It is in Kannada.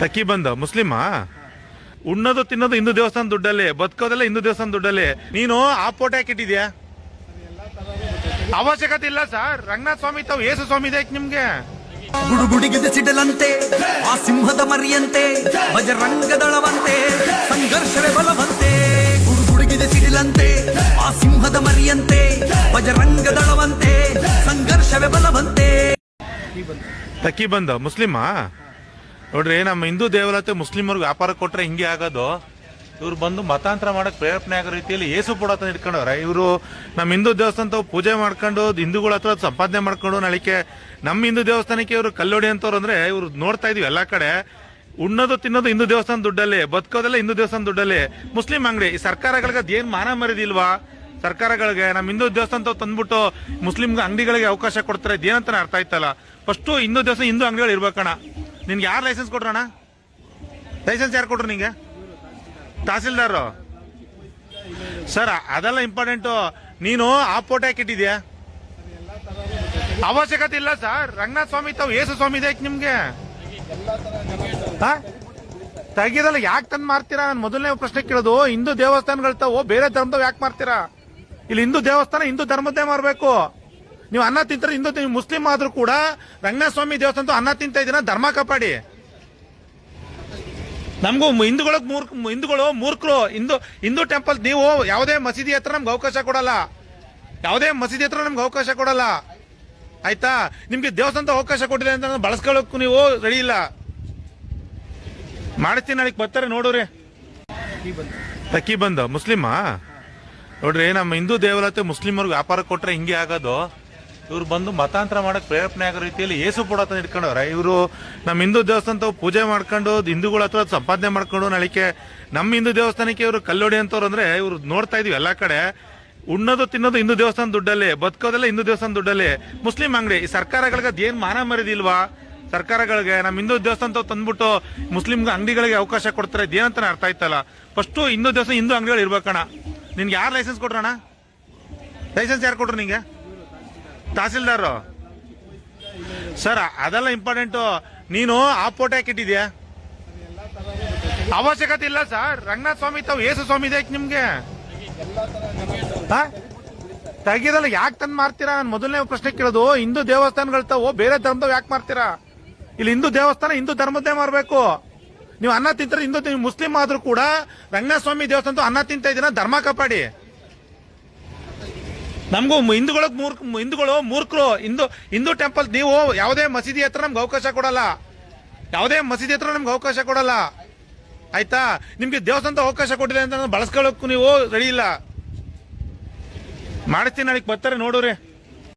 ತಕ್ಕಿ ಬಂದ. ಮುಸ್ಲಿಮಾ? ಉಣ್ಣೋದು ತಿನ್ನೋದು ಹಿಂದೂ ದೇವಸ್ಥಾನ ದುಡ್ಡಲ್ಲಿ ಬದುಕೋದೆಲ್ಲ ಹಿಂದೂ ದೇವಸ್ಥಾನ ದುಡ್ಡಲ್ಲಿ. ನೀನು ಆ ಫೋಟೋ ಹಾಕಿಟ್ಟಿದ್ಯಾ ಅವಶ್ಯಕತೆ ಇಲ್ಲ ಸರ್. ರಂಗನಾಥ ಸ್ವಾಮಿ ತಾವು ಏಸು ಸ್ವಾಮಿ ಇದೆ ನಿಮ್ಗೆ? ಗುಡುಗುಡಿಗಿದ ಸಿಡಲಂತೆ ಆ ಸಿಂಹದ ಮರಿಯಂತೆ ಬಜರಂಗದಳವಂತೆ ಸಂಘರ್ಷವೇ ಬಲವಂತೆ. ಗುಡುಗುಡಿಗಿದೆ ಸಿಡಿಲಂತೆ ಆ ಸಿಂಹದ ಮರಿಯಂತೆ ಬಜರಂಗದಳವಂತೆ ಸಂಘರ್ಷವೇ ಬಲವಂತೆ. ತಕ್ಕಿ ಬಂದ. ಮುಸ್ಲಿಮಾ? ನೋಡ್ರಿ, ನಮ್ಮ ಹಿಂದೂ ದೇವಲತೆ ಮುಸ್ಲಿಮರ್ಗೆ ವ್ಯಾಪಾರ ಕೊಟ್ರೆ ಹಿಂಗೆ ಆಗೋದು. ಇವ್ರು ಬಂದು ಮತಾಂತರ ಮಾಡಕ್ ಪ್ರೇರೇಪಣೆ ಆಗೋ ರೀತಿಯಲ್ಲಿ ಏಸು ಪುಡತನ ಇಟ್ಕೊಂಡವ್ರೆ. ಇವರು ನಮ್ಮ ಹಿಂದೂ ದೇವಸ್ಥಾನ ತಾವು ಪೂಜೆ ಮಾಡ್ಕೊಂಡು, ಹಿಂದೂಗಳ ಹತ್ರ ಸಂಪಾದನೆ ಮಾಡ್ಕೊಂಡು ನಳಿಕೆ ನಮ್ಮ ಹಿಂದೂ ದೇವಸ್ಥಾನಕ್ಕೆ ಇವರು ಕಲ್ಲೋಡಿ ಅಂತವ್ರು ಅಂದ್ರೆ ಇವ್ರು ನೋಡ್ತಾ ಇದೀವಿ ಎಲ್ಲಾ ಕಡೆ. ಉಣ್ಣೋದು, ತಿನ್ನೋದು ಹಿಂದೂ ದೇವಸ್ಥಾನ ದುಡ್ಡಲ್ಲಿ, ಬದುಕೋದೆಲ್ಲ ಹಿಂದೂ ದೇವಸ್ಥಾನ ದುಡ್ಡಲ್ಲಿ. ಮುಸ್ಲಿಂ ಅಂಗಡಿ, ಈ ಸರ್ಕಾರಗಳಿಗೆ ಅದೇನ್ ಮಾನ ಮರಿದಿಲ್ವಾ ಸರ್ಕಾರಗಳಿಗೆ, ನಮ್ಮ ಹಿಂದೂ ದೇವಸ್ಥಾನ ತಾವು ತಂದ್ಬಿಟ್ಟು ಮುಸ್ಲಿಂ ಅಂಗಡಿಗಳಿಗೆ ಅವಕಾಶ ಕೊಡ್ತಾರೆ ಇದೇನಂತ ಅರ್ಥ ಆಯ್ತಲ್ಲ? ಫಸ್ಟು ಹಿಂದೂ ದೇವಸ್ಥಾನ ಹಿಂದೂ ಅಂಗಡಿಗಳು ಇರ್ಬೇಕಣ್ಣ. ನಿನ್ಗೆ ಯಾರು ಲೈಸೆನ್ಸ್ ಕೊಟ್ರಣ ಲೈಸೆನ್ಸ್ ಯಾರು ಕೊಟ್ರು ನಿಂಗೆ? ತಹಸೀಲ್ದಾರ್ ಸರ್ ಅದೆಲ್ಲ ಇಂಪಾರ್ಟೆಂಟು ನೀನು ಆ ಫೋಟೋ ಹಾಕಿಟ್ಟಿದ್ಯಾ ಅವಶ್ಯಕತೆ ಇಲ್ಲ ಸರ್ ರಂಗನಾಥ ಸ್ವಾಮಿ ತಾವು ಏಸು ಸ್ವಾಮಿ ಇದೆ ನಿಮ್ಗೆ? ತೆಗಿಯೋದಲ್ಲ ಯಾಕೆ ತಂದು ಮಾಡ್ತೀರಾ ನಾನು ಮೊದಲನೇ ಪ್ರಶ್ನೆ ಕೇಳೋದು, ಹಿಂದೂ ದೇವಸ್ಥಾನಗಳು ತಾವು, ಬೇರೆ ಧರ್ಮದವ್ ಯಾಕೆ ಮಾರ್ತೀರಾ? ಇಲ್ಲಿ ಹಿಂದೂ ದೇವಸ್ಥಾನ, ಹಿಂದೂ ಧರ್ಮದ್ದೇ ಮಾರ್ಬೇಕು. ನೀವು ಅನ್ನ ತಿಂತಾರೆ, ಹಿಂದೂ ನೀವು ಮುಸ್ಲಿಂ ಆದರೂ ಕೂಡ ರಂಗನಾಥ ಸ್ವಾಮಿ ದೇವಸ್ಥಾನ ಅನ್ನ ತಿಂತ ಇದ್ದೀನ ಧರ್ಮ ಕಾಪಾಡಿ. ನಮಗೂ ಹಿಂದೂಗಳಿಗೆ ಮೂರ್, ಹಿಂದೂಗಳು ಮೂರ್ಖರು. ಹಿಂದೂ ಹಿಂದೂ ಟೆಂಪಲ್, ನೀವು ಯಾವುದೇ ಮಸೀದಿ ಹತ್ರ ನಮ್ಗೆ ಅವಕಾಶ ಕೊಡಲ್ಲ. ಯಾವುದೇ ಮಸೀದಿ ಹತ್ರ ನಮ್ಗೆ ಅವಕಾಶ ಕೊಡಲ್ಲ. ಆಯ್ತಾ? ನಿಮ್ಗೆ ದೇವಸ್ಥಾನದ ಅವಕಾಶ ಕೊಟ್ಟಿದೆ ಅಂತ ಬಳಸ್ಕೊಳ್ಳೋಕ್ಕೂ ನೀವು ರೆಡಿ ಇಲ್ಲ. ಮಾಡ್ತೀನಿ ನಾಳೆಗೆ ಬರ್ತಾರೆ, ನೋಡೋರಿ. ತಕ್ಕಿ ಬಂದ, ಮುಸ್ಲಿಮಾ? ನೋಡ್ರಿ, ನಮ್ಮ ಹಿಂದೂ ದೇವಲತೆ ಮುಸ್ಲಿಮರ್ಗೆ ವ್ಯಾಪಾರ ಕೊಟ್ರೆ ಹಿಂಗೆ ಆಗೋದು. ಇವ್ರು ಬಂದು ಮತಾಂತರ ಮಾಡಕ್ ಪ್ರೇರೇಪಣೆ ಆಗೋ ರೀತಿಯಲ್ಲಿ ಏಸು ಪುಡತ ಇಟ್ಕೊಂಡವ್ರೆ. ಇವರು ನಮ್ಮ ಹಿಂದೂ ದೇವಸ್ಥಾನ ಪೂಜೆ ಮಾಡ್ಕೊಂಡು, ಹಿಂದೂಗಳ ಹತ್ರ ಸಂಪಾದನೆ ಮಾಡ್ಕೊಂಡು ನಳಿಕೆ ನಮ್ಮ ಹಿಂದೂ ದೇವಸ್ಥಾನಕ್ಕೆ ಇವರು ಕಲ್ಲೋಡಿ ಅಂತವ್ರು ಅಂದ್ರೆ ಇವ್ರು ನೋಡ್ತಾ ಇದೀವಿ ಎಲ್ಲ ಕಡೆ. ಉಣ್ಣೋದು ತಿನ್ನೋದು ಹಿಂದೂ ದೇವಸ್ಥಾನ ದುಡ್ಡಲ್ಲಿ, ಬದುಕೋದೆಲ್ಲ ಹಿಂದೂ ದೇವಸ್ಥಾನ ದುಡ್ಡಲ್ಲಿ. ಮುಸ್ಲಿಂ ಅಂಗಡಿ, ಈ ಸರ್ಕಾರಗಳಿಗೆ ಅದೇನ್ ಮಾನ ಮರಿದಿಲ್ವಾ ಸರ್ಕಾರಗಳಿಗೆ, ನಮ್ಮ ಹಿಂದೂ ದೇವಸ್ಥಾನ ತಂದ್ಬಿಟ್ಟು ಮುಸ್ಲಿಂ ಅಂಗಡಿಗಳಿಗೆ ಅವಕಾಶ ಕೊಡ್ತಾರೆ ಇದೇನಂತ ಅರ್ಥ ಆಯ್ತಲ್ಲ? ಫಸ್ಟು ಹಿಂದೂ ದೇವಸ್ಥಾನ ಹಿಂದೂ ಅಂಗಡಿಗಳು ಇರ್ಬೇಕಣ್ಣ. ನಿನ್ಗೆ ಯಾರು ಲೈಸೆನ್ಸ್ ಕೊಡ್ರಣ್ಣ ಲೈಸೆನ್ಸ್ ಯಾರು ಕೊಟ್ರು ನಿಂಗೆ? ತಹಸೀಲ್ದಾರ್? ಸರ್, ಅದೆಲ್ಲ ಇಂಪಾರ್ಟೆಂಟು ನೀನು ಆ ಫೋಟೋ ಹಾಕಿಟ್ಟಿದ್ಯಾ ಅವಶ್ಯಕತೆ ಇಲ್ಲ ಸರ್. ರಂಗನಾಥ ಸ್ವಾಮಿ ತಾವು ಏಸು ಸ್ವಾಮಿ ಇದೆ ನಿಮ್ಗೆ? ಹಾ ತೆಗಿಯೋದಲ್ಲ ಯಾಕೆ ತಂದು ಮಾರ್ತೀರಾ? ನಾನು ಮೊದಲನೇ ಪ್ರಶ್ನೆ ಕೇಳೋದು, ಹಿಂದೂ ದೇವಸ್ಥಾನಗಳು ತಾವು ಬೇರೆ ಧರ್ಮದವ್ ಯಾಕೆ ಮಾರ್ತೀರಾ? ಇಲ್ಲಿ ಹಿಂದೂ ದೇವಸ್ಥಾನ, ಹಿಂದೂ ಧರ್ಮದ್ದೇ ಮಾರಬೇಕು. ನೀವು ಅನ್ನ ತಿಂತಾರೆ, ಹಿಂದೂ ಮುಸ್ಲಿಂ ಆದ್ರೂ ಕೂಡ ರಂಗನಾಥ ಸ್ವಾಮಿ ದೇವಸ್ಥಾನ ಅನ್ನ ತಿಂತ ಇದೀನ ಧರ್ಮ ಕಾಪಾಡಿ. ನಮಗೂ ಹಿಂದೂಗಳಿಗೆ ಮೂರ್ಖ ಹಿಂದೂಗಳು ಮೂರ್ಖರು. ಹಿಂದೂ ಹಿಂದೂ ಟೆಂಪಲ್ ನೀವು ಯಾವುದೇ ಮಸೀದಿ ಹತ್ರ ನಮ್ಗೆ ಅವಕಾಶ ಕೊಡಲ್ಲ. ಯಾವುದೇ ಮಸೀದಿ ಹತ್ರ ನಮ್ಗೆ ಅವಕಾಶ ಕೊಡಲ್ಲ. ಆಯ್ತಾ? ನಿಮಗೆ ದೇವಸ್ಥಾನದ ಅವಕಾಶ ಕೊಟ್ಟಿದೆ ಅಂತ ಬಳಸ್ಕೊಳ್ಳೋಕ್ಕೂ ನೀವು ರೆಡಿ ಇಲ್ಲ. ಮಾಡಿಸ್ತೀನಿ ನಾಳೆಗೆ ಬರ್ತಾರೆ ನೋಡೋರಿ.